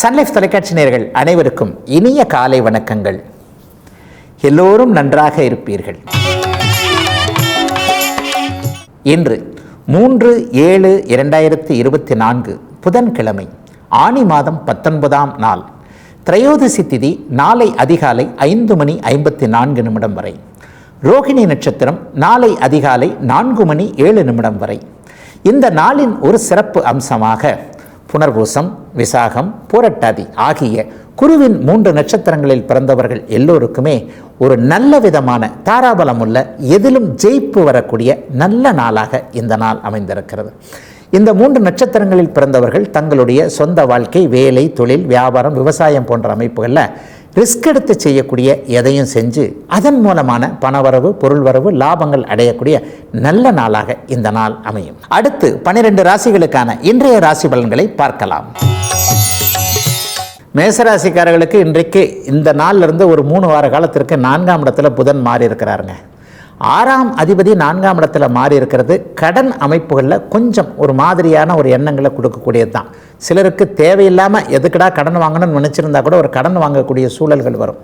Sun Life தொலைக்காட்சி நேர்கள் அனைவருக்கும் இனிய காலை வணக்கங்கள். எல்லோரும் நன்றாக இருப்பீர்கள். இன்று மூன்று ஏழு இரண்டாயிரத்தி இருபத்தி நான்கு புதன்கிழமை ஆனி மாதம் பத்தொன்பதாம் நாள் திரையோதசி திதி நாளை அதிகாலை ஐந்து மணி ஐம்பத்தி நான்கு நிமிடம் வரை ரோகிணி நட்சத்திரம் நாளை அதிகாலை நான்கு மணி ஏழு நிமிடம் வரை. இந்த நாளின் ஒரு சிறப்பு அம்சமாக புனர்பூசம் விசாகம் பூரட்டாதி ஆகிய குருவின் மூன்று நட்சத்திரங்களில் பிறந்தவர்கள் எல்லோருக்குமே ஒரு நல்ல விதமான தாராபலம் உள்ள எதிலும் ஜெயிப்பு வரக்கூடிய நல்ல நாளாக இந்த நாள் அமைந்திருக்கிறது. இந்த மூன்று நட்சத்திரங்களில் பிறந்தவர்கள் தங்களுடைய சொந்த வாழ்க்கை வேலை தொழில் வியாபாரம் விவசாயம் போன்ற அமைப்புகளில் ரிஸ்க் எடுத்து செய்யக்கூடிய எதையும் செஞ்சு அதன் மூலமான பணவரவு பொருள் வரவு லாபங்கள் அடையக்கூடிய நல்ல நாளாக இந்த நாள் அமையும். அடுத்து பனிரெண்டு ராசிகளுக்கான இன்றைய ராசி பலன்களை பார்க்கலாம். மேசராசிக்காரர்களுக்கு இன்றைக்கு இந்த நாள்ல இருந்து ஒரு மூணு வார காலத்திற்கு நான்காம் இடத்துல புதன் மாறி இருக்கிறாருங்க ஆறாம் அதிபதி நான்காம் இடத்துல மாறி இருக்கிறது கடன் அமைப்புகளில் கொஞ்சம் ஒரு மாதிரியான ஒரு எண்ணங்களை கொடுக்கக்கூடியது தான் சிலருக்கு தேவையில்லாமல் எதுக்குடா கடன் வாங்கணும்னு நினச்சிருந்தா கூட ஒரு கடன் வாங்கக்கூடிய சூழல்கள் வரும்.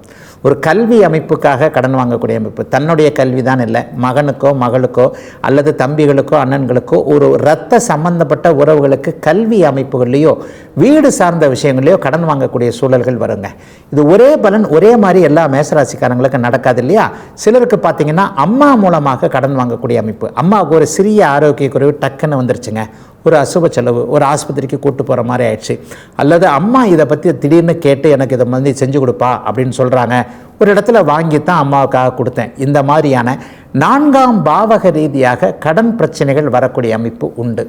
ஒரு கல்வி அமைப்புக்காக கடன் வாங்கக்கூடிய அமைப்பு. தன்னுடைய கல்வி தான் இல்லை. மகனுக்கோ மகளுக்கோ அல்லது தம்பிகளுக்கோ அண்ணன்களுக்கோ ஒரு இரத்த சம்பந்தப்பட்ட உறவுகளுக்கு கல்வி அமைப்புகள்லேயோ வீடு சார்ந்த விஷயங்களையோ கடன் வாங்கக்கூடிய சூழல்கள் வருங்க. இது ஒரே பலன் ஒரே மாதிரி எல்லா மேசராசிக்காரங்களுக்கும் நடக்காது இல்லையா? சிலருக்கு பார்த்தீங்கன்னா அம்மா மூலமாக கடன் வாங்கக்கூடிய அமைப்பு. அம்மாவுக்கு ஒரு சிறிய ஆரோக்கிய குறைவு டக்குன்னு வந்துருச்சுங்க. ஒரு அசுப செலவு ஒரு ஆஸ்பத்திரிக்கு கூட்டு போகிற மாதிரி ஆயிடுச்சு. அல்லது அம்மா இதை பற்றி திடீர்னு கேட்டு எனக்கு இதை மாதிரி செஞ்சு கொடுப்பா அப்படின்னு சொல்கிறாங்க ஒரு இடத்துல வாங்கி தான் அம்மாவுக்காக கொடுத்தேன். இந்த மாதிரியான நான்காம் பாவக ரீதியாக கடன் பிரச்சனைகள் வரக்கூடிய அமைப்பு உண்டு.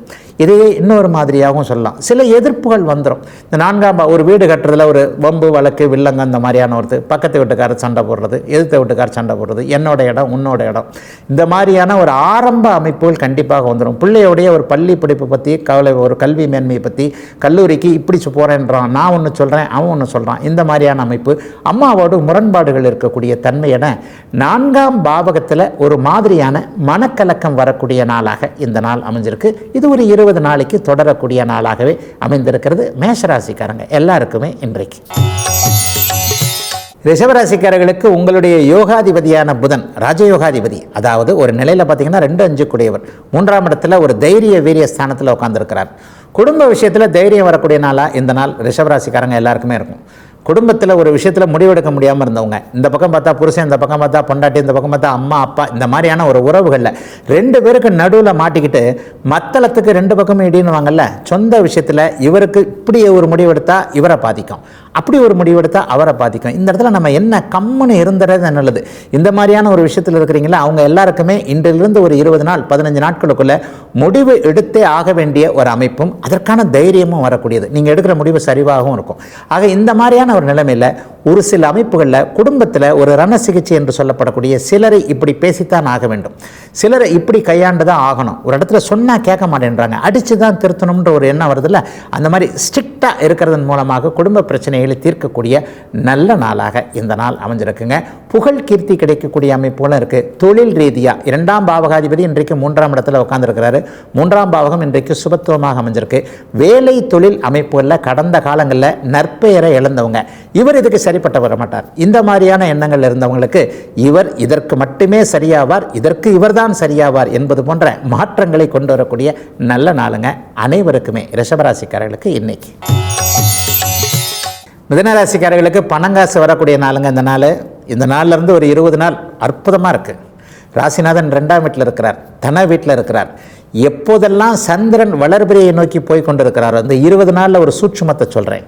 இதையே இன்னொரு மாதிரியாகவும் சொல்லலாம். சில எதிர்ப்புகள் வந்துடும் இந்த நான்காம் பா ஒரு வீடு கட்டுறதுல ஒரு வம்பு வழக்கு வில்லங்க அந்த மாதிரியான ஒரு பக்கத்து வீட்டுக்காரர் சண்டை போடுறது எதிர்த்த வீட்டுக்காரர் சண்டை போடுறது என்னோட இடம் உன்னோட இடம். இந்த மாதிரியான ஒரு ஆரம்ப அமைப்புகள் கண்டிப்பாக வந்துடும் பிள்ளையோடைய ஒரு பள்ளி படிப்பு பற்றி கவலை ஒரு கல்வி மேன்மையை பற்றி கல்லூரிக்கு இப்படி போகிறேன்றான் நான் ஒன்று சொல்கிறேன் அவன் ஒன்று சொல்கிறான் இந்த மாதிரியான அமைப்பு அம்மாவோட முரண்பாடுகள் இருக்கக்கூடிய தன்மை என நான்காம் பாவகத்தில் ஒரு மாதிரியான மனக்கலக்கம் வரக்கூடிய நாளாக இந்த நாள் அமைஞ்சிருக்கு. இது ஒரு இருபது நாளைக்கு தொடரக்கூடிய நாளாகவே அமைந்திருக்கிறது. மேஷராசிக்காரங்க எல்லாருக்குமே இன்றைக்கு. ரிஷபராசிக்காரர்களுக்கு உங்களுடைய யோகாதிபதியான புதன் ராஜயோகாதிபதி அதாவது ஒரு நிலையில் பார்த்தீங்கன்னா ரெண்டு அஞ்சு கூடியவர் மூன்றாம் இடத்துல ஒரு தைரிய வீரிய ஸ்தானத்தில் உட்காந்துருக்கிறார் குடும்ப விஷயத்தில் தைரியம் வரக்கூடிய நாளாக இந்த நாள் ரிஷபராசிக்காரங்க எல்லாருக்குமே இருக்கும். குடும்பத்தில் ஒரு விஷயத்தில் முடிவெடுக்க முடியாமல் இருந்தவங்க. இந்த பக்கம் பார்த்தா புருஷன் இந்த பக்கம் பார்த்தா பொண்டாட்டி இந்த பக்கம் பார்த்தா அம்மா அப்பா இந்த மாதிரியான ஒரு உறவுகளில் ரெண்டு பேருக்கு நடுவில் மாட்டிக்கிட்டு மத்தளத்துக்கு ரெண்டு பக்கமும் இடினுவாங்கல்ல சொந்த விஷயத்தில் இவருக்கு இப்படி ஒரு முடிவெடுத்தால் இவரை பாதிக்கும். அப்படி ஒரு முடிவெடுத்தால் அவரை பாதிக்கும். இந்த இடத்துல நம்ம என்ன கம்முன்னு இருந்துறது நல்லது. இந்த மாதிரியான ஒரு விஷயத்தில் இருக்கிறீங்களா? அவங்க எல்லாருக்குமே இன்றிலிருந்து ஒரு இருபது நாள் பதினஞ்சு நாட்களுக்குள்ளே முடிவு எடுத்தே ஆக வேண்டிய ஒரு அமைப்பும் அதற்கான தைரியமும் வரக்கூடியது. நீங்கள் எடுக்கிற முடிவு சரிவாகவும் இருக்கும். ஆக இந்த மாதிரியான ஒரு நிலைமையில் ஒரு சில அமைப்புகளில் குடும்பத்தில் ஒரு ரண சிகிச்சை என்று சொல்லப்படக்கூடிய சிலரை இப்படி பேசித்தான் ஆக வேண்டும். சிலரை இப்படி கையாண்டு தான் ஆகணும். ஒரு இடத்துல சொன்னால் கேட்க மாட்டேன்றாங்க. அடித்து தான் திருத்தணும்ன்ற ஒரு எண்ணம் வருதுல்ல? அந்த மாதிரி ஸ்ட்ரிக்டாக இருக்கிறதன் மூலமாக குடும்ப பிரச்சனை பிரச்சனைகளை தீர்க்கக்கூடிய நல்ல நாளாக இந்த நாள் அமைஞ்சிருக்குங்க. புகழ் கீர்த்தி கிடைக்கக்கூடிய அமைப்புகளும் இருக்குது தொழில் ரீதியாக இரண்டாம் பாவகாதிபதி இன்றைக்கு மூன்றாம் இடத்துல உட்காந்துருக்கிறாரு மூன்றாம் பாவகம் இன்றைக்கு சுபத்துவமாக அமைஞ்சிருக்கு. வேலை தொழில் அமைப்புகளில் கடந்த காலங்களில் நற்பெயரை இழந்தவங்க. இவர் இதுக்கு சரிப்பட்ட வர மாட்டார். இந்த மாதிரியான எண்ணங்கள் இருந்தவங்களுக்கு இவர் இதற்கு மட்டுமே சரியாவார் இதற்கு இவர்தான் சரியாவார் என்பது போன்ற மாற்றங்களை கொண்டு வரக்கூடிய நல்ல நாளுங்க அனைவருக்குமே ரிஷபராசிக்காரர்களுக்கு இன்னைக்கு. மிதனராசிக்காரர்களுக்கு பணங்காசு வரக்கூடிய நாளுங்க இந்த நாள். இந்த நாள்ல இருந்து ஒரு இருபது நாள் அற்புதமாக இருக்குது ராசிநாதன் ரெண்டாம் வீட்டில் இருக்கிறார் தன வீட்டில் இருக்கிறார். எப்போதெல்லாம் சந்திரன் வளர்பிரியை நோக்கி போய் கொண்டிருக்கிறாரோ அந்த இருபது நாளில் ஒரு சூட்சுமத்தை சொல்கிறேன்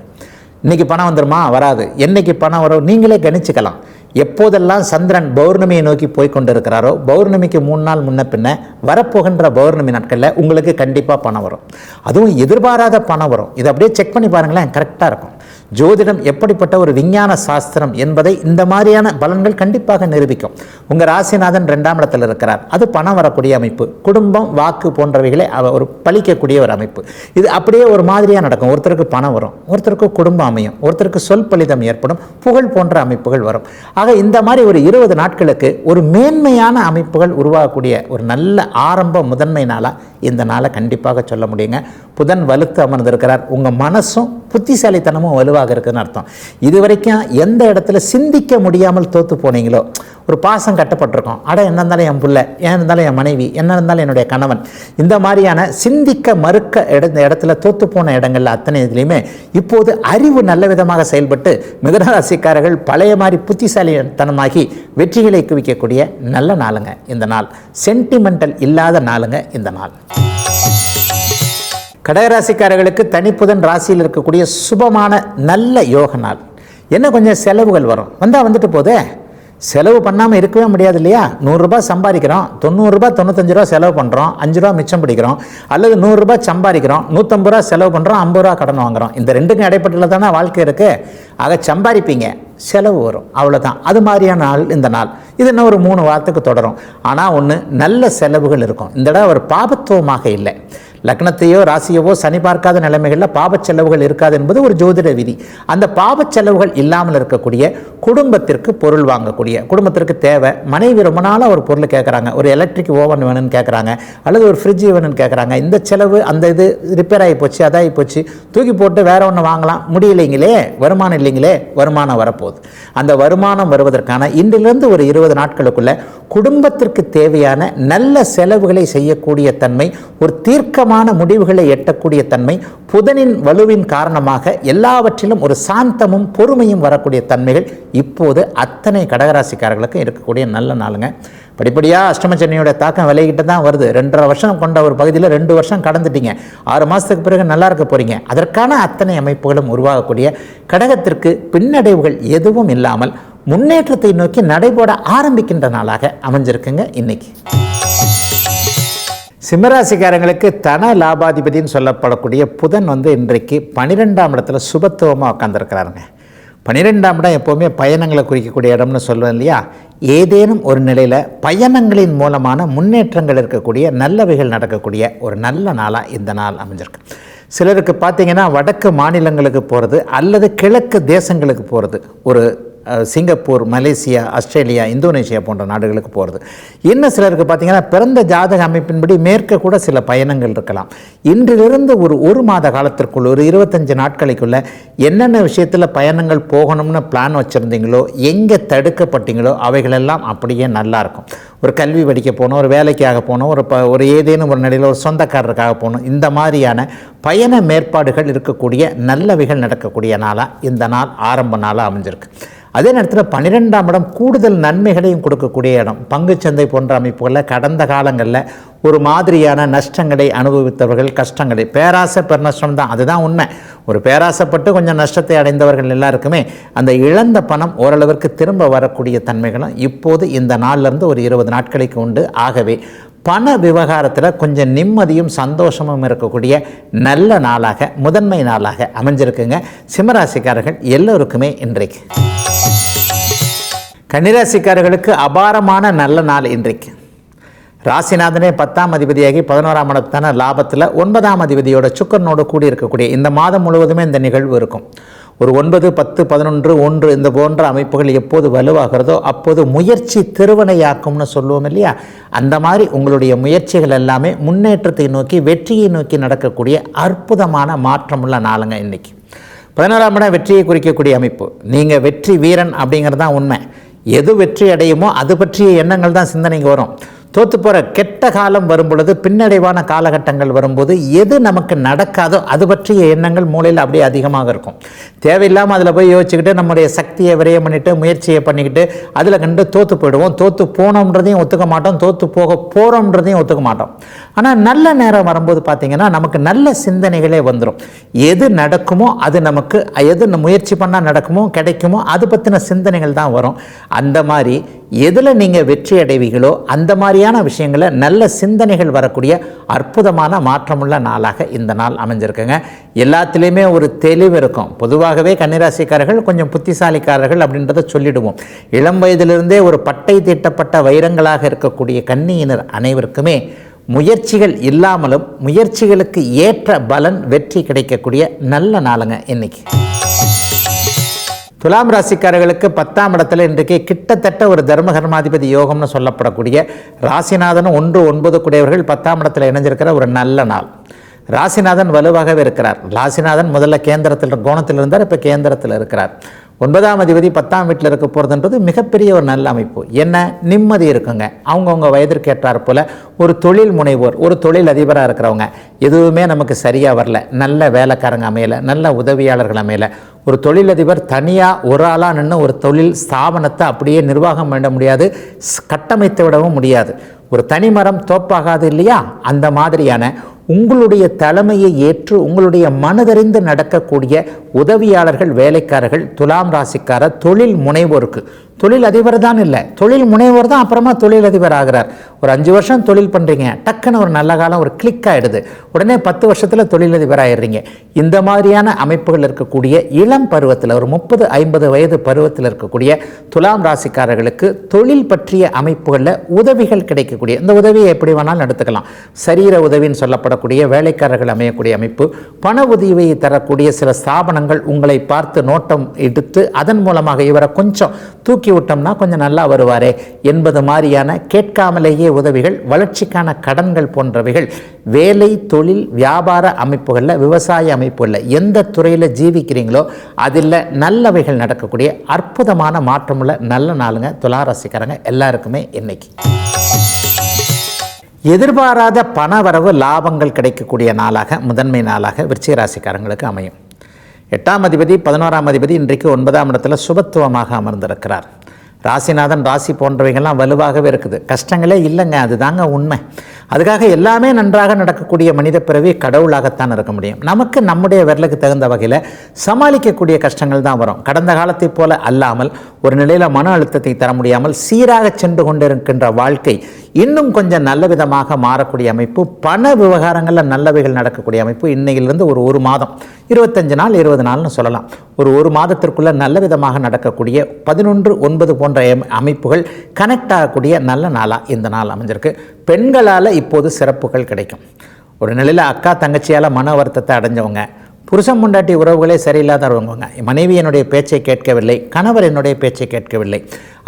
இன்றைக்கி பணம் வந்துருமா? வராது. என்றைக்கு பணம் வரும்? நீங்களே கணிச்சுக்கலாம். எப்போதெல்லாம் சந்திரன் பௌர்ணமியை நோக்கி போய் கொண்டிருக்கிறாரோ பௌர்ணமிக்கு மூணு நாள் முன்ன பின்ன வரப்போகின்ற பௌர்ணமி நாட்களில் உங்களுக்கு கண்டிப்பாக பணம் வரும். அதுவும் எதிர்பாராத பணம் வரும். இதை அப்படியே செக் பண்ணி பாருங்களேன் கரெக்டாக இருக்கும். ஜோதிடம் எப்படிப்பட்ட ஒரு விஞ்ஞான சாஸ்திரம் என்பதை இந்த மாதிரியான பலன்கள் கண்டிப்பாக நிரூபிக்கும். உங்கள் ராசிநாதன் ரெண்டாம் இடத்தில் இருக்கிறார். அது பணம் வரக்கூடிய அமைப்பு. குடும்பம் வாக்கு போன்றவைகளை அவர் ஒரு பழிக்கக்கூடிய ஒரு அமைப்பு. இது அப்படியே ஒரு மாதிரியாக நடக்கும். ஒருத்தருக்கு பணம் வரும். ஒருத்தருக்கு குடும்பம் அமையும். ஒருத்தருக்கு சொல் பலிதம் ஏற்படும். புகழ் போன்ற அமைப்புகள் வரும். ஆக இந்த மாதிரி ஒரு இருபது நாட்களுக்கு ஒரு மேன்மையான அமைப்புகள் உருவாகக்கூடிய ஒரு நல்ல ஆரம்ப முதன்மை நாளாக இந்த நாளை கண்டிப்பாக சொல்ல முடியுங்க. புதன் வலுத்து அமர்ந்திருக்கிறார். உங்கள் மனசும் புத்திசாலித்தனமும் வலுவாக இருக்குதுன்னு அர்த்தம். இது வரைக்கும் எந்த இடத்துல சிந்திக்க முடியாமல் தோற்று போனீங்களோ ஒரு பாசம் கட்டப்பட்டிருக்கோம். அட என்ன இருந்தாலும் என் பிள்ளை என்ன இருந்தாலும் என் மனைவி என்ன இருந்தாலும் என்னுடைய கணவன். இந்த மாதிரியான சிந்திக்க மறுக்க இட இந்த இடத்துல தோத்து போன இடங்கள்ல அத்தனை இதுலேயுமே இப்போது அறிவு நல்ல விதமாக செயல்பட்டு மிதனராசிக்காரர்கள் பழைய மாதிரி புத்திசாலித்தனமாகி வெற்றிகளை குவிக்கக்கூடிய நல்ல நாளுங்க இந்த நாள். சென்டிமெண்டல் இல்லாத நாளுங்க இந்த நாள். கடகராசிக்காரர்களுக்கு தனிப்புதன் ராசியில் இருக்கக்கூடிய சுபமான நல்ல யோக நாள். என்ன கொஞ்சம் செலவுகள் வரும். வந்தால் வந்துட்டு போதே? செலவு பண்ணாமல் இருக்கவே முடியாது இல்லையா? நூறுரூபா சம்பாதிக்கிறோம் தொண்ணூறுரூபா தொண்ணூத்தஞ்சு ரூபா செலவு பண்ணுறோம் அஞ்சு ரூபா மிச்சம் பிடிக்கிறோம் அல்லது நூறுரூபா சம்பாதிக்கிறோம் நூற்றம்பது ரூபா செலவு பண்ணுறோம் ஐம்பது ரூபா கடன் வாங்குறோம். இந்த ரெண்டுக்கும் இடைப்பட்டுல தானே வாழ்க்கை இருக்குது ஆக சம்பாதிப்பீங்க செலவு வரும் அவ்வளோதான் அது மாதிரியான நாள் இந்த நாள். இது இன்னும் ஒரு மூணு வாரத்துக்கு தொடரும். ஆனால் ஒன்று நல்ல செலவுகள் இருக்கும். இந்த இடம் ஒரு பாபத்துவமாக இல்லை. லக்னத்தையோ ராசியவோ சனி பார்க்காத நிலைமைகளில் பாபச் செலவுகள் இருக்காது என்பது ஒரு ஜோதிட விதி. அந்த பாபச் செலவுகள் இல்லாமல் இருக்கக்கூடிய குடும்பத்திற்கு பொருள் வாங்கக்கூடிய குடும்பத்திற்கு தேவை. மனைவி ரொம்ப நாளாக ஒரு பொருள் கேட்குறாங்க ஒரு எலக்ட்ரிக் ஓவன் வேணும்னு கேட்குறாங்க அல்லது ஒரு ஃப்ரிட்ஜ் வேணும்னு கேட்குறாங்க இந்த செலவு அந்த இது ரிப்பேர் ஆகி போச்சு அதாகி போச்சு தூக்கி போட்டு வேற ஒன்று வாங்கலாம். முடியலைங்களே? வருமானம் இல்லைங்களே? வருமானம் வரப்போகுது. அந்த வருமானம் வருவதற்கான இன்றிலிருந்து ஒரு இருபது நாட்களுக்குள்ள குடும்பத்திற்கு தேவையான நல்ல செலவுகளை செய்யக்கூடிய தன்மை ஒரு தீர்க்கமான முடிவுகளை எட்டக்கூடிய தன்மை புதனின் வலுவின் காரணமாக எல்லாவற்றிலும் ஒரு சாந்தமும் பொறுமையும் வரக்கூடிய தன்மைகள் இப்போது அத்தனை கடகராசிக்காரர்களுக்கு இருக்கக்கூடிய நல்ல நாளுங்க. படிப்படியாக அஷ்டமச்சனியோட தாக்கம் விலகிட்டு தான் வருது. ரெண்டரை வருஷம் கொண்ட ஒரு பகுதியில் ரெண்டு வருஷம் கடந்துட்டீங்க. ஆறு மாதத்துக்கு பிறகு நல்லா இருக்க போகிறீங்க அதற்கான அத்தனை அமைப்புகளும் உருவாகக்கூடிய கடகத்திற்கு பின்னடைவுகள் எதுவும் இல்லாமல் முன்னேற்றத்தை நோக்கி நடைபோட ஆரம்பிக்கின்ற நாளாக அமைஞ்சிருக்குங்க இன்னைக்கு. சிம்மராசிக்காரங்களுக்கு தன லாபாதிபதின்னு சொல்லப்படக்கூடிய புதன் வந்து இன்றைக்கு பன்னிரெண்டாம் இடத்துல சுபத்துவமாக உட்காந்துருக்கிறாருங்க பன்னிரெண்டாம் இடம் எப்போவுமே பயணங்களை குறிக்கக்கூடிய இடம்னு சொல்லுவேன் இல்லையா? ஏதேனும் ஒரு நிலையில் பயணங்களின் மூலமான முன்னேற்றங்கள் இருக்கக்கூடிய நல்லவைகள் நடக்கக்கூடிய ஒரு நல்ல நாளாக இந்த நாள் அமைஞ்சிருக்கு. சிலருக்கு பார்த்தீங்கன்னா வடக்கு மாநிலங்களுக்கு போகிறது அல்லது கிழக்கு தேசங்களுக்கு போகிறது ஒரு சிங்கப்பூர் மலேசியா ஆஸ்திரேலியா இந்தோனேஷியா போன்ற நாடுகளுக்கு போகிறது இன்னும் சிலருக்கு பார்த்தீங்கன்னா பிறந்த ஜாதக அமைப்பின்படி மேற்க கூட சில பயணங்கள் இருக்கலாம். இன்றிலிருந்து ஒரு ஒரு மாத காலத்திற்குள் ஒரு இருபத்தஞ்சு நாட்களுக்குள்ள என்னென்ன விஷயத்தில் பயணங்கள் போகணும்னு பிளான் வச்சுருந்தீங்களோ எங்கே தடுக்கப்பட்டீங்களோ அவைகளெல்லாம் அப்படியே நல்லாயிருக்கும் ஒரு கல்வி படிக்க போகணும் ஒரு வேலைக்காக போகணும் ஒரு ப ஒரு ஏதேனும் ஒரு நிலையில் ஒரு சொந்தக்காரருக்காக போகணும் இந்த மாதிரியான பயண மேற்பாடுகள் இருக்கக்கூடிய நல்லவைகள் நடக்கக்கூடிய நாளாக இந்த நாள் ஆரம்ப நாளாக அமைஞ்சிருக்கு. அதே நேரத்தில் பன்னிரெண்டாம் இடம் கூடுதல் நன்மைகளையும் கொடுக்கக்கூடிய இடம். பங்குச்சந்தை போன்ற அமைப்புகளில் கடந்த காலங்களில் ஒரு மாதிரியான நஷ்டங்களை அனுபவித்தவர்கள் கஷ்டங்களை. பேராசை பெருநஷ்டம் தான் அதுதான் உண்மை. ஒரு பேராசைப்பட்டு கொஞ்சம் நஷ்டத்தை அடைந்தவர்கள் எல்லாருக்குமே அந்த இழந்த பணம் ஓரளவிற்கு திரும்ப வரக்கூடிய தன்மைகளும் இப்போது இந்த நாள்லேருந்து ஒரு இருபது நாட்களுக்கு உண்டு. ஆகவே பண விவகாரத்தில் கொஞ்சம் நிம்மதியும் சந்தோஷமும் இருக்கக்கூடிய நல்ல நாளாக முதன்மை நாளாக அமைஞ்சிருக்குங்க. சிம்மராசிக்காரர்கள் எல்லோருக்குமே இன்றைக்கு. கன்னிராசிக்காரர்களுக்கு அபாரமான நல்ல நாள் இன்றைக்கு. ராசிநாதனே பத்தாம் அதிபதியாகி பதினோராம் இடத்தான லாபத்தில் ஒன்பதாம் அதிபதியோட சுக்கரனோடு கூடி இருக்கக்கூடிய இந்த மாதம் முழுவதுமே இந்த நிகழ்வு இருக்கும். ஒரு ஒன்பது பத்து பதினொன்று ஒன்று இந்த போன்ற அமைப்புகள் எப்போது வலுவாகிறதோ அப்போது முயற்சி திருவனையாக்கும்னு சொல்லுவோம் இல்லையா? அந்த மாதிரி உங்களுடைய முயற்சிகள் எல்லாமே முன்னேற்றத்தை நோக்கி வெற்றியை நோக்கி நடக்கக்கூடிய அற்புதமான மாற்றமுள்ள நாளுங்க இன்னைக்கு. பதினோராம் இடம் வெற்றியை குறிக்கக்கூடிய அமைப்பு. நீங்கள் வெற்றி வீரன் அப்படிங்கிறது தான் உண்மை. எது வெற்றி அடையுமோ அது பற்றிய எண்ணங்கள் தான் சிந்தனைக்கு வரும். தோத்து போகிற கெட்ட காலம் வரும்பொழுது பின்னடைவான காலகட்டங்கள் வரும்போது எது நமக்கு நடக்காதோ அது பற்றிய எண்ணங்கள் மூளையில் அப்படியே அதிகமாக இருக்கும். தேவையில்லாமல் அதில் போய் யோசிச்சுக்கிட்டு நம்முடைய சக்தியை விரயம் பண்ணிட்டு முயற்சியை பண்ணிக்கிட்டு அதில் கண்டு தோற்று போயிடுவோம். தோற்று போனோன்றதையும் ஒத்துக்க மாட்டோம். தோற்று போக போகிறோன்றதையும் ஒத்துக்க மாட்டோம். ஆனால் நல்ல நேரம் வரும்போது பார்த்தீங்கன்னா நமக்கு நல்ல சிந்தனைகளே வந்துடும் எது நடக்குமோ அது நமக்கு எது முயற்சி பண்ணால் நடக்குமோ கிடைக்குமோ அது பற்றின சிந்தனைகள் தான் வரும். அந்த மாதிரி எதில் நீங்கள் வெற்றி அடைவீங்களோ அந்த மாதிரியான விஷயங்களை நல்ல சிந்தனைகள் வரக்கூடிய அற்புதமான மாற்றமுள்ள நாளாக இந்த நாள் அமைஞ்சிருக்குங்க. எல்லாத்துலேயுமே ஒரு தெளிவு இருக்கும். பொதுவாகவே கன்னிராசிக்காரர்கள் கொஞ்சம் புத்திசாலிக்காரர்கள் அப்படின்றத சொல்லிடுவோம். இளம் வயதிலிருந்தே ஒரு பட்டை தீட்டப்பட்ட வைரங்களாக இருக்கக்கூடிய கன்னியினர் அனைவருக்குமே முயற்சிகள் இல்லாமலும் முயற்சிகளுக்கு ஏற்ற பலன் வெற்றி கிடைக்கக்கூடிய நல்ல நாளுங்க இன்னைக்கு. துலாம் ராசிக்காரர்களுக்கு பத்தாம் இடத்துல இன்றைக்கு கிட்டத்தட்ட ஒரு தர்மகர்மாதிபதி யோகம்னு சொல்லப்படக்கூடிய ராசிநாதன் ஒன்று ஒன்பது கூடியவர்கள் பத்தாம் இடத்துல இணைஞ்சிருக்கிற ஒரு நல்ல நாள். ராசிநாதன் வலுவாகவே இருக்கிறார். ராசிநாதன் முதல்ல கேந்திரத்தில் கோணத்தில் இருந்தார் இப்போ கேந்திரத்தில் இருக்கிறார். ஒன்பதாம் அதிபதி பத்தாம் வீட்டில் இருக்க போகிறதுன்றது மிகப்பெரிய ஒரு நல்ல அமைப்பு. என்ன? நிம்மதி இருக்குங்க. அவங்கவுங்க வயதிற்கு ஏற்றார் போல் ஒரு தொழில் முனைவோர் ஒரு தொழில் அதிபராக இருக்கிறவங்க எதுவுமே நமக்கு சரியாக வரல. நல்ல வேலைக்காரங்க அமையலை நல்ல உதவியாளர்கள் அமையலை. ஒரு தொழிலதிபர் தனியாக ஒரு ஆளாக நின்று ஒரு தொழில் ஸ்தாபனத்தை அப்படியே நிர்வாகம் பண்ண முடியாது ஸ்- கட்டமைத்து விடவும் முடியாது. ஒரு தனிமரம் தோப்பாகாது இல்லையா? அந்த மாதிரியான உங்களுடைய தலைமையை ஏற்று உங்களுடைய மனதறிந்து நடக்கக்கூடிய உதவியாளர்கள் வேலைக்காரர்கள் துலாம் ராசிக்கார தொழில் முனைவோருக்கு தொழில் அதிபர் தான் இல்லை. தொழில் முனைவர் தான் அப்புறமா தொழில் அதிபர் ஆகிறார். ஒரு அஞ்சு வருஷம் தொழில் பண்ணுறீங்க டக்குன்னு ஒரு நல்ல காலம் ஒரு கிளிக் ஆகிடுது உடனே பத்து வருஷத்தில் தொழிலதிபர் ஆயிடுறீங்க. இந்த மாதிரியான அமைப்புகள் இருக்கக்கூடிய இளம் பருவத்தில் ஒரு முப்பது ஐம்பது வயது பருவத்தில் இருக்கக்கூடிய துலாம் ராசிக்காரர்களுக்கு தொழில் பற்றிய அமைப்புகளில் உதவிகள் கிடைக்கக்கூடிய இந்த உதவியை எப்படி வேணாலும் எடுத்துக்கலாம். சரீர உதவின்னு சொல்லப்படக்கூடிய வேலைக்காரர்கள் அமையக்கூடிய அமைப்பு பண உதவியை தரக்கூடிய சில ஸ்தாபனங்கள் உங்களை பார்த்து நோட்டம் எடுத்து அதன் மூலமாக இவரை கொஞ்சம் தூக்கி விட்டோம்னா கொஞ்சம் நல்லா வருவாரே என்பது மாதிரியான கேட்காமலேயே உதவிகள் வளர்ச்சிக்கான கடன்கள் போன்றவைகள் வேலை தொழில் வியாபார அமைப்புகளில் விவசாய அமைப்புகளில் எந்த துறையில் ஜீவிக்கிறீங்களோ அதில் நல்லவைகள் நடக்கக்கூடிய அற்புதமான மாற்றமுள்ள நல்ல நாளுங்க துளாராசிக்காரங்க எல்லாருக்குமே இன்னைக்கு. எதிர்பாராத பணவரவு லாபங்கள் கிடைக்கக்கூடிய நாளாக முதன்மை நாளாக விருச்சிக ராசிக்காரங்களுக்கு அமையும். எட்டாம் அதிபதி பதினோராம் அதிபதி இன்றைக்கு ஒன்பதாம் இடத்துல சுபத்துவமாக அமர்ந்திருக்கிறார். ராசிநாதன் ராசி போன்றவைகள்லாம் வலுவாகவே இருக்குது. கஷ்டங்களே இல்லைங்க அதுதாங்க உண்மை. அதுக்காக எல்லாமே நன்றாக நடக்கக்கூடிய மனித பிறவி கடவுளாகத்தான் இருக்க முடியும். நமக்கு நம்முடைய விரலுக்கு தகுந்த வகையில் சமாளிக்கக்கூடிய கஷ்டங்கள் தான் வரும். கடந்த காலத்தைப் போல அல்லாமல் ஒரு நிலையில் மன அழுத்தத்தை தர முடியாமல் சீராக சென்று கொண்டிருக்கின்ற வாழ்க்கை இன்னும் கொஞ்சம் நல்ல விதமாக மாறக்கூடிய அமைப்பு பண விவகாரங்களில் நல்லவைகள் நடக்கக்கூடிய அமைப்பு இன்னையிலிருந்து ஒரு ஒரு மாதம் இருபத்தஞ்சு நாள் இருபது நாள்னு சொல்லலாம். ஒரு ஒரு மாதத்திற்குள்ளே நல்ல விதமாக நடக்கக்கூடிய பதினொன்று ஒன்பது போன்ற அமைப்புகள் கனெக்ட் ஆகக்கூடிய நல்ல நாளாக இந்த நாள் அமைஞ்சிருக்கு. பெண்களால் இப்போது சிறப்புகள் கிடைக்கும். ஒரு நிலையில் அக்கா தங்கச்சியால் மன வருத்தத்தை அடைஞ்சவங்க புருஷன் முண்டாட்டி உறவுகளே சரியில்லாதவங்க மனைவி என்னுடைய பேச்சை கேட்கவில்லை கணவர் என்னுடைய பேச்சை கேட்கவில்லை.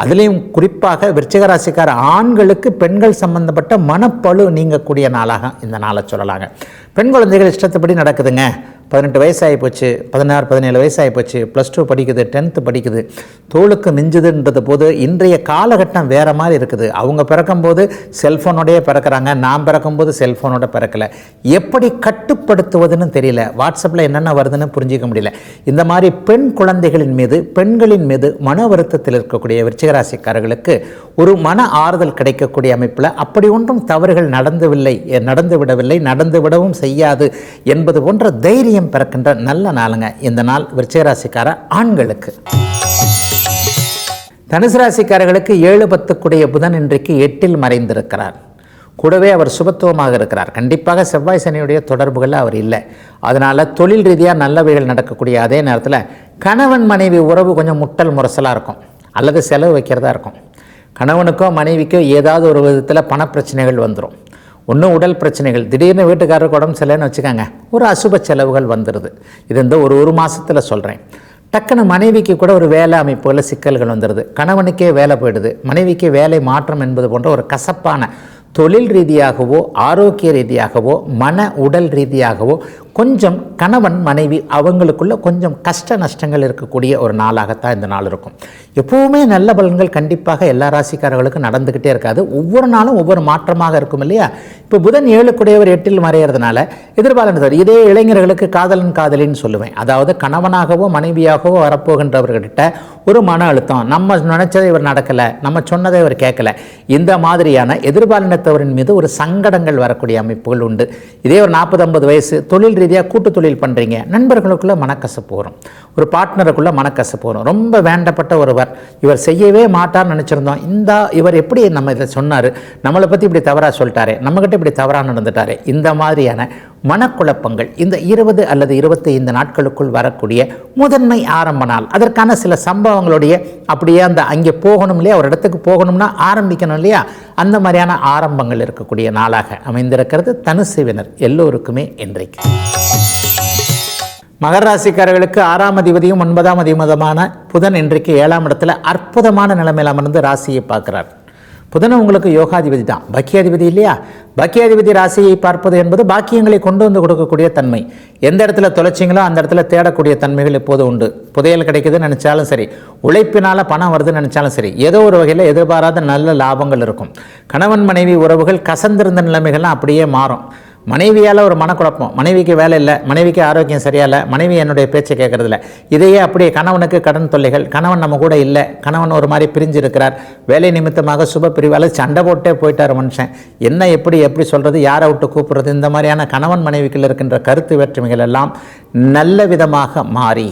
அதுலேயும் குறிப்பாக விருச்சிகராசிக்கார ஆண்களுக்கு பெண்கள் சம்பந்தப்பட்ட மனப்பழு நீங்கக்கூடிய நாளாக இந்த நாளை சொல்லலாங்க. பெண் குழந்தைகள் இஷ்டத்துப்படி நடக்குதுங்க. பதினெட்டு வயசாகி போச்சு பதினாறு பதினேழு வயசாகி போச்சு ப்ளஸ் டூ படிக்குது டென்த்து படிக்குது. தோளுக்கு மிஞ்சுதுன்றது போது இன்றைய காலகட்டம் வேறு மாதிரி இருக்குது. அவங்க பிறக்கும்போது செல்ஃபோனோடைய பிறக்கிறாங்க. நான் பிறக்கும்போது செல்ஃபோனோட பிறக்கலை. எப்படி கட்டுப்படுத்துவதுன்னு தெரியல. வாட்ஸ்அப்பில் என்னென்ன வருதுன்னு புரிஞ்சிக்க முடியல. இந்த மாதிரி பெண் குழந்தைகளின் மீது பெண்களின் மீது மன வருத்தத்தில் இருக்கக்கூடிய விருச்சிகராசிக்காரர்களுக்கு ஒரு மன ஆறுதல் கிடைக்கக்கூடிய அமைப்பில் அப்படி ஒன்றும் தவறுகள் நடந்துவில்லை நடந்து விடவில்லை நடந்து விடவும் செய்யாது என்பது போன்ற தைரியம் பிறக்கின்ற நல்ல நாளுங்க இந்த நாள் விருச்சிகராசிக்கார ஆண்களுக்கு. தனுசு ராசிக்காரர்களுக்கு ஏழு பத்துக்குடைய புதன் இன்றைக்கு எட்டில் மறைந்திருக்கிறார். கூடவே அவர் சுபத்துவமாக இருக்கிறார். கண்டிப்பாக செவ்வாய் சனியுடைய தொடர்புகளில் அவர் இல்லை. அதனால் தொழில் ரீதியாக நல்லவைகள் நடக்கக்கூடிய அதே நேரத்தில் கணவன் மனைவி உறவு கொஞ்சம் முட்டல் முரசலாக இருக்கும். அல்லது செலவு வைக்கிறதா இருக்கும். கணவனுக்கோ மனைவிக்கோ ஏதாவது ஒரு விதத்தில் பணப்பிரச்சனைகள் வந்துடும் ஒன்றும் உடல் பிரச்சனைகள். திடீர்னு வீட்டுக்காரருக்கு உடம்பு சரியில்லைன்னு வச்சுக்கோங்க. ஒரு அசுப செலவுகள் வந்துடுது இது இந்த ஒரு ஒரு மாதத்தில் சொல்கிறேன் டக்குன்னு மனைவிக்கு கூட ஒரு வேலை அமைப்புகளில் சிக்கல்கள் வந்துடுது கணவனுக்கே வேலை போயிடுது. மனைவிக்கு வேலை மாற்றம் என்பது போன்ற ஒரு கசப்பான தொழில் ரீதியாகவோ ஆரோக்கிய ரீதியாகவோ மன உடல் ரீதியாகவோ கொஞ்சம் கணவன் மனைவி அவங்களுக்குள்ள கொஞ்சம் கஷ்ட நஷ்டங்கள் இருக்கக்கூடிய ஒரு நாளாகத்தான் இந்த நாள் இருக்கும். எப்போவுமே நல்ல பலன்கள் கண்டிப்பாக எல்லா ராசிக்காரர்களுக்கும் நடந்துக்கிட்டே இருக்காது. ஒவ்வொரு நாளும் ஒவ்வொரு மாற்றமாக இருக்கும் இல்லையா? இப்போ புதன் ஏழுக்குடையவர் எட்டில் மறையிறதுனால எதிர்பாலன் இதே இளைஞர்களுக்கு காதலன் காதலின்னு சொல்லுவேன். அதாவது கணவனாகவோ மனைவியாகவோ வரப்போகின்றவர்கிட்ட ஒரு மன அழுத்தம். நம்ம நினைச்சதை இவர் நடக்கலை. நம்ம சொன்னதை இவர் கேட்கல. இந்த மாதிரியான எதிர்பாலினத்தவரின் மீது ஒரு சங்கடங்கள் வரக்கூடிய அமைப்புகள் உண்டு. இதே ஒரு நாற்பது ஐம்பது வயசு தொழில் ரீதியாக கூட்டு தொழில் பண்ணுறீங்க நண்பர்களுக்குள்ள மனக்கசப்பு வரும். ஒரு பார்ட்னருக்குள்ளே மனக்கசப்பு வரும். ரொம்ப வேண்டப்பட்ட ஒருவர் இவர் செய்யவே மாட்டார்னு நினச்சிருந்தோம். இந்த இவர் எப்படி நம்ம இதை சொன்னார்? நம்மளை பற்றி இப்படி தவறாக சொல்லிட்டாரு. நம்மக்கிட்ட இப்படி தவறாக நடந்துட்டாரு. இந்த மாதிரியான மனக்குழப்பங்கள். இந்த இருபது அல்லது இருபத்தி ஐந்து நாட்களுக்குள் வரக்கூடிய முதன்மை ஆரம்ப நாள். அதற்கான சில சம்பவங்களுடைய அப்படியே அந்த அங்கே போகணும் இல்லையா? ஒரு இடத்துக்கு போகணும்னா ஆரம்பிக்கணும் இல்லையா? அந்த மாதிரியான ஆரம்பங்கள் இருக்கக்கூடிய நாளாக அமைந்திருக்கிறது. தனுசுவினர் எல்லோருக்குமே இன்றைக்கு. மகர ராசிக்காரர்களுக்கு ஆறாம் அதிபதியும் ஒன்பதாம் அதிபதமான புதன் இன்றைக்கு ஏழாம் இடத்துல அற்புதமான நிலைமையில் அமர்ந்து ராசியை பார்க்கிறார். புதன் உங்களுக்கு யோகாதிபதி தான். பக்கியாதிபதி இல்லையா? பக்கியாதிபதி ராசியை பார்ப்பது என்பது பாக்கியங்களை கொண்டு வந்து கொடுக்கக்கூடிய தன்மை. எந்த இடத்துல தொலைச்சிங்களோ அந்த இடத்துல தேடக்கூடிய தன்மைகள் எப்போது உண்டு. புதையல் கிடைக்குதுன்னு நினச்சாலும் சரி உழைப்பினால் பணம் வருதுன்னு நினச்சாலும் சரி ஏதோ ஒரு வகையில் எதிர்பாராத நல்ல லாபங்கள் இருக்கும். கணவன் மனைவி உறவுகள் கசந்திருந்த நிலைமைகள்லாம் அப்படியே மாறும். மனைவியால் ஒரு மனக்குழப்பம். மனைவிக்கு வேலை இல்லை மனைவிக்கு ஆரோக்கியம் சரியா இல்லை மனைவி என்னுடைய பேச்சை கேட்குறதில்ல இதையே அப்படியே கணவனுக்கு கடன் தொல்லைகள் கணவன் நம்ம கூட இல்லை கணவன் ஒரு மாதிரி பிரிஞ்சு இருக்கிறார் வேலை நிமித்தமாக சுப பிரிவால் சண்டை போட்டே போயிட்டார் மனுஷன். என்ன எப்படி எப்படி சொல்கிறது யாரை விட்டு கூப்பிடுறது? இந்த மாதிரியான கணவன் மனைவிக்குள்ள இருக்கின்ற கருத்து வேற்றுமைகள் எல்லாம் நல்ல விதமாக மாறி.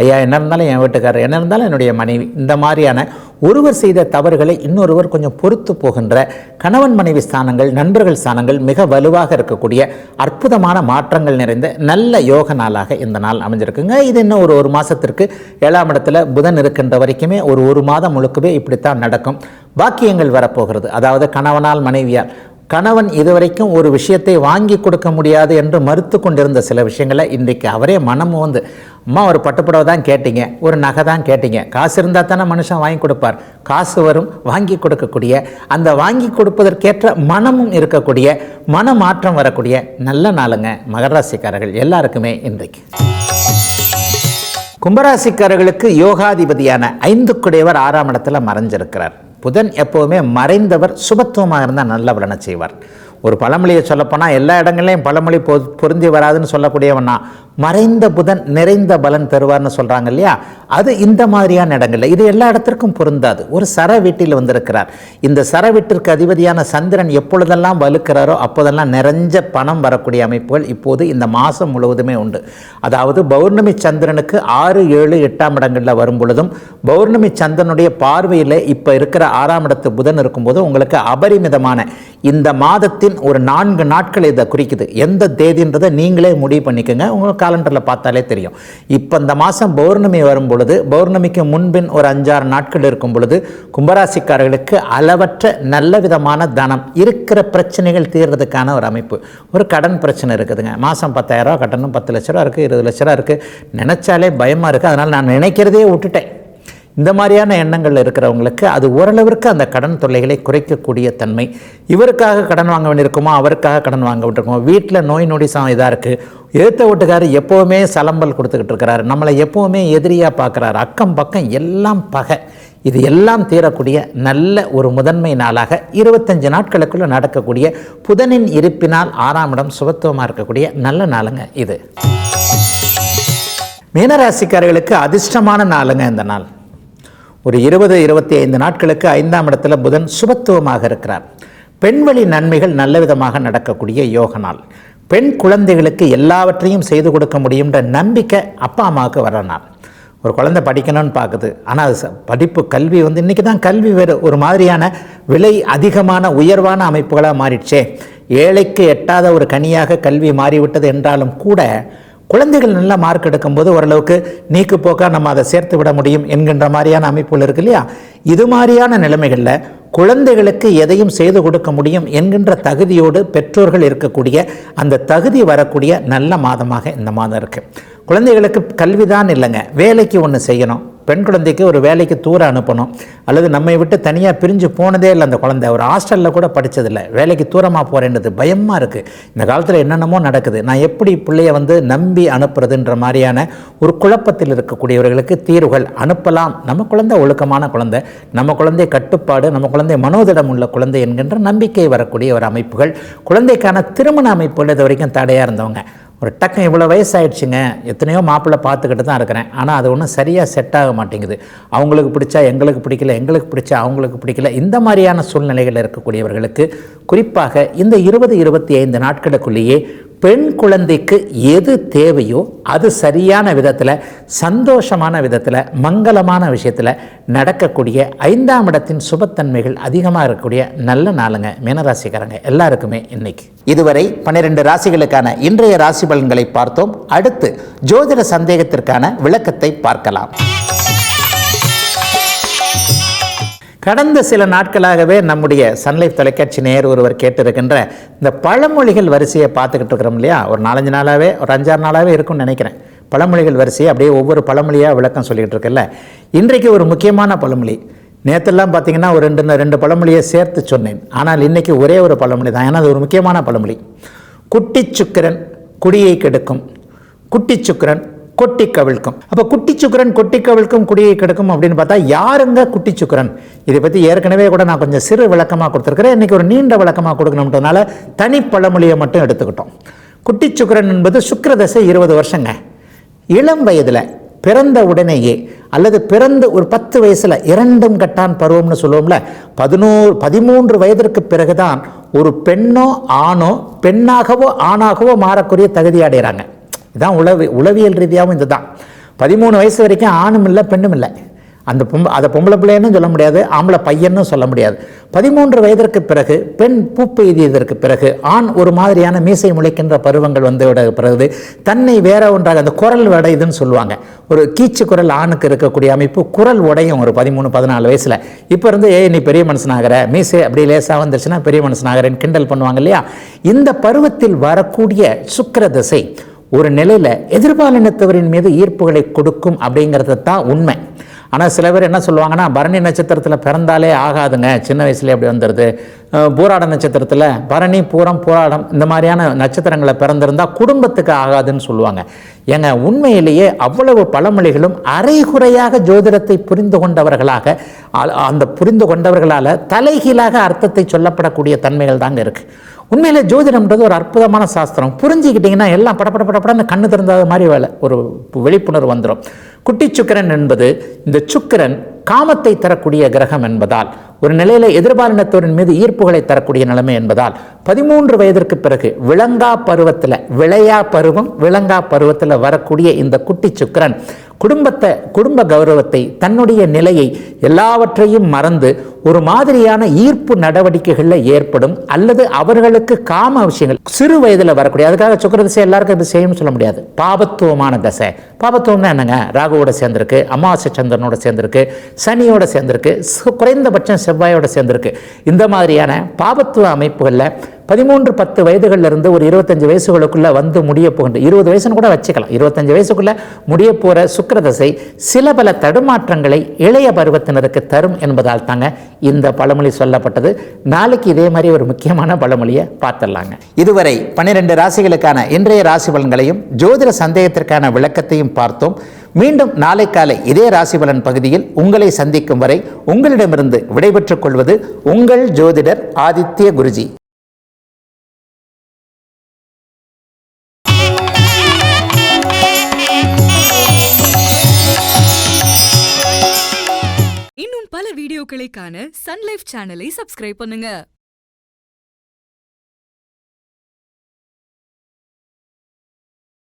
ஐயா என்ன இருந்தாலும் என் வீட்டுக்காரர் என்ன இருந்தாலும் என்னுடைய மனைவி. இந்த மாதிரியான ஒருவர் செய்த தவறுகளை இன்னொருவர் கொஞ்சம் பொறுத்து போகின்ற கணவன் மனைவி ஸ்தானங்கள் நண்பர்கள் ஸ்தானங்கள் மிக வலுவாக இருக்கக்கூடிய அற்புதமான மாற்றங்கள் நிறைந்த நல்ல யோக நாளாக இந்த நாள் அமைஞ்சிருக்குங்க. இது இன்னும் ஒரு ஒரு மாதத்திற்கு ஏழாம் இடத்துல புதன் இருக்கின்ற வரைக்குமே ஒரு ஒரு மாதம் முழுக்கவே இப்படித்தான் நடக்கும். வாக்கியங்கள் வரப்போகிறது. அதாவது கணவனால் மனைவியால் கணவன் இதுவரைக்கும் ஒரு விஷயத்தை வாங்கி கொடுக்க முடியாது என்று மறுத்து கொண்டிருந்த சில விஷயங்களை இன்றைக்கு அவரே மனம் வந்து அம்மா ஒரு பட்டுப்புடவை தான் கேட்டீங்க ஒரு நகை தான் கேட்டீங்க. காசு இருந்தால் தானே மனுஷன் வாங்கி கொடுப்பார். காசு வரும் வாங்கி கொடுக்கக்கூடிய அந்த வாங்கி கொடுப்பதற்கேற்ற மனமும் இருக்கக்கூடிய மன மாற்றம் வரக்கூடிய நல்ல நாளுங்க மகராசிக்காரர்கள் எல்லாருக்குமே இன்றைக்கு. கும்பராசிக்காரர்களுக்கு யோகாதிபதியான ஐந்துக்குடையவர் ஆறாம் இடத்துல மறைஞ்சிருக்கிறார். புதன் எப்போவுமே மறைந்தவர் சுபத்துவமாக இருந்தால் நல்ல பலனை செய்வார். ஒரு பழமொழியை சொல்லப்போனால் எல்லா இடங்கள்லையும் பழமொழி பொ பொருந்தி வராதுன்னு சொல்லக்கூடியவனா மறைந்த புதன் நிறைந்த பலன் தருவார்னு சொல்கிறாங்க இல்லையா? அது இந்த மாதிரியான இடங்கள்ல. இது எல்லா இடத்திற்கும் பொருந்தாது. ஒரு சர வீட்டில் வந்திருக்கிறார். இந்த சர வீட்டிற்கு அதிபதியான சந்திரன் எப்பொழுதெல்லாம் வலுக்கிறாரோ அப்போதெல்லாம் நிறைஞ்ச பணம் வரக்கூடிய அமைப்புகள் இப்போது இந்த மாதம் முழுவதுமே உண்டு. அதாவது பௌர்ணமி சந்திரனுக்கு ஆறு ஏழு எட்டாம் இடங்களில் வரும் பொழுதும் பௌர்ணமி சந்திரனுடைய பார்வையில் இப்போ இருக்கிற ஆறாம் இடத்து புதன் இருக்கும்போது உங்களுக்கு அபரிமிதமான இந்த மாதத்தின் ஒரு நான்கு நாட்கள் இதை குறிக்குது. எந்த தேதின்றதை நீங்களே முடிவு பண்ணிக்கோங்க. உங்கள் காலண்டரில் பார்த்தாலே தெரியும். இப்போ இந்த மாதம் பௌர்ணமி வரும் பொழுது பௌர்ணமிக்கு முன்பின் ஒரு அஞ்சாறு நாட்கள் இருக்கும் பொழுது கும்பராசிக்காரர்களுக்கு அளவற்ற நல்ல விதமான தனம் இருக்கிற பிரச்சனைகள் தீர்றதுக்கான ஒரு அமைப்பு. ஒரு கடன் பிரச்சனை இருக்குதுங்க. மாதம் பத்தாயிரரூவா கடனும் பத்து லட்ச ரூபா இருக்குது இருபது லட்ச ரூபா இருக்குது நினச்சாலே பயமாக இருக்குது அதனால் நான் நினைக்கிறதே விட்டுட்டேன். இந்த மாதிரியான எண்ணங்கள் இருக்கிறவங்களுக்கு அது ஓரளவிற்கு அந்த கடன் தொல்லைகளை குறைக்கக்கூடிய தன்மை. இவருக்காக கடன் வாங்க வேண்டியிருக்குமா அவருக்காக கடன் வாங்க வேண்டியிருக்குமா வீட்டில் நோய் நொடி சா இதாக இருக்குது எழுத்த வீட்டுக்காரர் எப்போவுமே சலம்பல் கொடுத்துக்கிட்டு இருக்கிறாரு. நம்மளை எப்போவுமே எதிரியாக பார்க்குறாரு அக்கம் பக்கம் எல்லாம் பகை. இது எல்லாம் தீரக்கூடிய நல்ல ஒரு முதன்மை நாளாக இருபத்தஞ்சு நாட்களுக்குள்ள நடக்கக்கூடிய புதனின் இருப்பினால் ஆறாம் இடம் சுபத்துவமாக இருக்கக்கூடிய நல்ல நாளுங்க இது. மீனராசிக்காரர்களுக்கு அதிர்ஷ்டமான நாளுங்க இந்த நாள். ஒரு இருபது இருபத்தி ஐந்து நாட்களுக்கு ஐந்தாம் இடத்துல புதன் சுபத்துவமாக இருக்கிறார். பெண்வழி நன்மைகள் நல்ல விதமாக நடக்கக்கூடிய யோக நாள். பெண் குழந்தைகளுக்கு எல்லாவற்றையும் செய்து கொடுக்க முடியுன்ற நம்பிக்கை அப்பா அம்மாவுக்கு வர நாள். ஒரு குழந்தை படிக்கணும்னு பார்க்குது ஆனால் அது ச- படிப்பு கல்வி வந்து இன்றைக்கி தான் கல்வி வேறு ஒரு மாதிரியான விலை அதிகமான உயர்வான அமைப்புகளாக மாறிடுச்சே. ஏழைக்கு எட்டாத ஒரு கனியாக கல்வி மாறிவிட்டது என்றாலும் கூட குழந்தைகள் நல்ல மார்க் எடுக்கும்போது ஓரளவுக்கு நீக்கு போக்கா நம்ம அதை சேர்த்து விட முடியும் என்கின்ற மாதிரியான அமைப்புகள் இருக்கு இல்லையா? இது மாதிரியான நிலைமைகளில் குழந்தைகளுக்கு எதையும் செய்து கொடுக்க முடியும் என்கின்ற தகுதியோடு பெற்றோர்கள் இருக்கக்கூடிய அந்த தகுதி வரக்கூடிய நல்ல மாதமாக இந்த மாதம் இருக்குது குழந்தைகளுக்கு கல்வி தான் இல்லைங்க. வேலைக்கு ஒன்று செய்யணும். பெண் குழந்தைக்கு ஒரு வேலைக்கு தூரம் அனுப்பணும். அல்லது நம்மை விட்டு தனியாக பிரிஞ்சு போனதே இல்லை அந்த குழந்தை. ஒரு ஹாஸ்டலில் கூட படித்ததில்லை வேலைக்கு தூரமாக போகிறேன்றது பயமாக இருக்குது இந்த காலத்தில் என்னென்னமோ நடக்குது. நான் எப்படி பிள்ளைய வந்து நம்பி அனுப்புறதுன்ற மாதிரியான ஒரு குழப்பத்தில் இருக்கக்கூடியவர்களுக்கு தீர்வுகள் அனுப்பலாம். நம்ம குழந்தை ஒழுக்கமான குழந்தை. நம்ம குழந்தை கட்டுப்பாடு நம்ம குழந்தை மனோதிடம் உள்ள குழந்தை என்கின்ற நம்பிக்கை வரக்கூடிய ஒரு அமைப்புகள். குழந்தைக்கான திருமண அமைப்புகள் இது வரைக்கும் தடையாக இருந்தவங்க. ஒரு டக்கு இவ்வளோ வயசாயிடுச்சுங்க. எத்தனையோ மாப்பிள்ளை பார்த்துக்கிட்டு தான் இருக்கிறேன். ஆனால் அது ஒன்றும் சரியாக செட் ஆக மாட்டேங்குது. அவங்களுக்கு பிடிச்சா எங்களுக்கு பிடிக்கல எங்களுக்கு பிடிச்சா அவங்களுக்கு பிடிக்கல. இந்த மாதிரியான சூழ்நிலைகள் இருக்கக்கூடியவர்களுக்கு குறிப்பாக இந்த இருபது இருபத்தி ஐந்து நாட்களுக்குள்ளேயே பெண் குழந்தைக்கு எது தேவையோ அது சரியான விதத்தில் சந்தோஷமான விதத்தில் மங்களமான விஷயத்தில் நடக்கக்கூடிய ஐந்தாம் இடத்தின் சுபத்தன்மைகள் அதிகமாக இருக்கக்கூடிய நல்ல நாளுங்க மீனராசிக்காரங்க எல்லாருக்குமே இன்னைக்கு. இதுவரை பன்னிரெண்டு ராசிகளுக்கான இன்றைய ராசி பலன்களை பார்த்தோம். அடுத்து ஜோதிட சந்தேகத்திற்கான விளக்கத்தை பார்க்கலாம். கடந்த சில நாட்களாகவே நம்முடைய சன்லைஃப் தொலைக்காட்சி நேர் ஒருவர் கேட்டிருக்கின்ற இந்த பழமொழிகள் வரிசையை பார்த்துக்கிட்டு இருக்கிறோம் இல்லையா? ஒரு நாலஞ்சு நாளாகவே ஒரு அஞ்சாறு நாளாகவே இருக்கும்னு நினைக்கிறேன். பழமொழிகள் வரிசையை அப்படியே ஒவ்வொரு பழமொழியாக விளக்கம் சொல்லிகிட்டு இருக்கல இன்றைக்கு ஒரு முக்கியமான பழமொழி. நேற்றெல்லாம் பார்த்தீங்கன்னா ஒரு ரெண்டு ரெண்டு பழமொழியை சேர்த்து சொன்னேன். ஆனால் இன்னைக்கு ஒரே ஒரு பழமொழி தான். ஏன்னா அது ஒரு முக்கியமான பழமொழி. குட்டி சுக்கிரன் குடியை கெடுக்கும். குட்டி சுக்கிரன் கொட்டி கவிழ்க்கும் அப்போ குட்டி சுக்கரன் கொட்டி கவிழ்க்கும் குடியை கிடக்கும் அப்படின்னு பார்த்தா யாருங்க குட்டி சுக்கரன் இதை பற்றி ஏற்கனவே கூட நான் கொஞ்சம் சிறு விளக்கமாக கொடுத்துருக்கிறேன். இன்றைக்கி ஒரு நீண்ட விளக்கமாக கொடுக்கணுன்றதுனால தனி பழமொழியை மட்டும் எடுத்துக்கிட்டோம். குட்டி சுக்கரன் என்பது சுக்கரதசை இருபது வருஷங்க. இளம் வயதில் பிறந்த உடனேயே அல்லது பிறந்த ஒரு பத்து வயசில் இரண்டும் கட்டான் பருவம்னு சொல்லுவோம்ல பதினோரு பதிமூன்று வயதிற்கு பிறகுதான் ஒரு பெண்ணோ ஆணோ பெண்ணாகவோ ஆணாகவோ மாறக்கூடிய தகுதி அடைகிறாங்க. இதான் உளவி உளவியல் ரீதியாகவும் இதுதான். பதிமூணு வயசு வரைக்கும் ஆணும் இல்லை பெண்ணும் இல்லை. அந்த பொம் அதை பொம்பளை பிள்ளைன்னு சொல்ல முடியாது ஆம்பளை பையன்னு சொல்ல முடியாது. பதிமூன்று வயதிற்கு பிறகு பெண் பூப்பெய்தியதற்கு பிறகு ஆண் ஒரு மாதிரியான மீசை முளைக்கின்ற பருவங்கள் வந்து விட பிறகு தன்னை வேற ஒன்றாக அந்த குரல் உடையுதுன்னு சொல்லுவாங்க. ஒரு கீச்சு குரல் ஆணுக்கு இருக்கக்கூடிய அமைப்பு குரல் உடையும் ஒரு பதிமூணு பதினாலு வயசில். இப்போ இருந்து ஏ நீ பெரிய மனுஷனாகிற மீசை அப்படி லேசாக வந்துருச்சுன்னா பெரிய மனுஷனாகிறேன்னு கிண்டல் பண்ணுவாங்க இல்லையா? இந்த பருவத்தில் வரக்கூடிய சுக்கிர திசை ஒரு நிலையில் எதிர்பாலினத்தவரின் மீது ஈர்ப்புகளை கொடுக்கும் அப்படிங்கிறது தான் உண்மை. ஆனால் சில பேர் என்ன சொல்லுவாங்கன்னா பரணி நட்சத்திரத்தில் பிறந்தாலே ஆகாதுங்க. சின்ன வயசுலேயே அப்படி வந்துடுது பூராட நட்சத்திரத்தில் பரணி பூரம் பூராடம் இந்த மாதிரியான நட்சத்திரங்களை பிறந்திருந்தால் குடும்பத்துக்கு ஆகாதுன்னு சொல்லுவாங்க. ஏங்க உண்மையிலேயே அவ்வளவு பழமொழிகளும் அரைகுறையாக ஜோதிடத்தை புரிந்து கொண்டவர்களாக அந்த புரிந்து கொண்டவர்களால் தலைகீழாக அர்த்தத்தை சொல்லப்படக்கூடிய தன்மைகள் தாங்க இருக்குது உண்மையிலே ஜோதிடம்ன்றது ஒரு அற்புதமான சாஸ்திரம். புரிஞ்சுக்கிட்டிங்கன்னா எல்லாம் படப்பட படப்படன்னு கண்ணு திறந்தாத மாதிரி வேலை ஒரு விழிப்புணர்வு வந்துடும் குட்டி சுக்கிரன் என்பது இந்த சுக்கிரன் காமத்தை தரக்கூடிய கிரகம் என்பதால் ஒரு நிலையில எதிர்பாலினத்தோரின் மீது ஈர்ப்புகளை தரக்கூடிய நிலைமை என்பதால் பதிமூன்று வயதிற்கு பிறகு விளங்கா பருவத்தில் விளையா பருவம் விளங்கா பருவத்தில் வரக்கூடிய இந்த குட்டி சுக்கரன் குடும்பத்தை குடும்ப கௌரவத்தை தன்னுடைய நிலையை எல்லாவற்றையும் மறந்து ஒரு மாதிரியான ஈர்ப்பு நடவடிக்கைகளில் ஏற்படும் அல்லது அவர்களுக்கு காம விஷயங்கள் சிறு வயதில் வரக்கூடிய அதுக்காக சுக்கிர திசை எல்லாருக்கும் இது செய்யும் சொல்ல முடியாது. பாபத்துவமான தசை. பாபத்துவம்னா என்னங்க? ராகுவோட சேர்ந்திருக்கு அமாவாசை சந்திரனோட சேர்ந்திருக்கு சனியோட சேர்ந்திருக்கு குறைந்தபட்சம் செவ்வாயோட சேர்ந்துருக்கு. இந்த மாதிரியான பாபத்துவ அமைப்புகளில் பதிமூன்று பத்து வயதுகள்ல இருந்து ஒரு இருபத்தஞ்சு வயசுகளுக்குள்ள வந்து முடிய போகின்ற இருபது வயசுன்னு கூட வச்சுக்கலாம். இருபத்தஞ்சு வயசுக்குள்ள முடிய போகிற சுக்கிரதசை சில பல தடுமாற்றங்களை இளைய பருவத்தினருக்கு தரும் என்பதால் தாங்க இந்த பழமொழி சொல்லப்பட்டது. நாளைக்கு இதே மாதிரி ஒரு முக்கியமான பழமொழியை பார்த்துடலாங்க. இதுவரை பன்னிரெண்டு ராசிகளுக்கான இன்றைய ராசி பலன்களையும் ஜோதிட சந்தேகத்திற்கான விளக்கத்தையும் பார்த்தோம். மீண்டும் நாளை காலை இதே ராசி பலன் பகுதியில் உங்களை சந்திக்கும் வரை உங்களிடமிருந்து விடைபெற்றுக் கொள்வது உங்கள் ஜோதிடர் ஆதித்ய குருஜி. இன்னும் பல வீடியோக்களை காண சன்லைஃப் சேனலை சப்ஸ்கிரைப் பண்ணுங்க.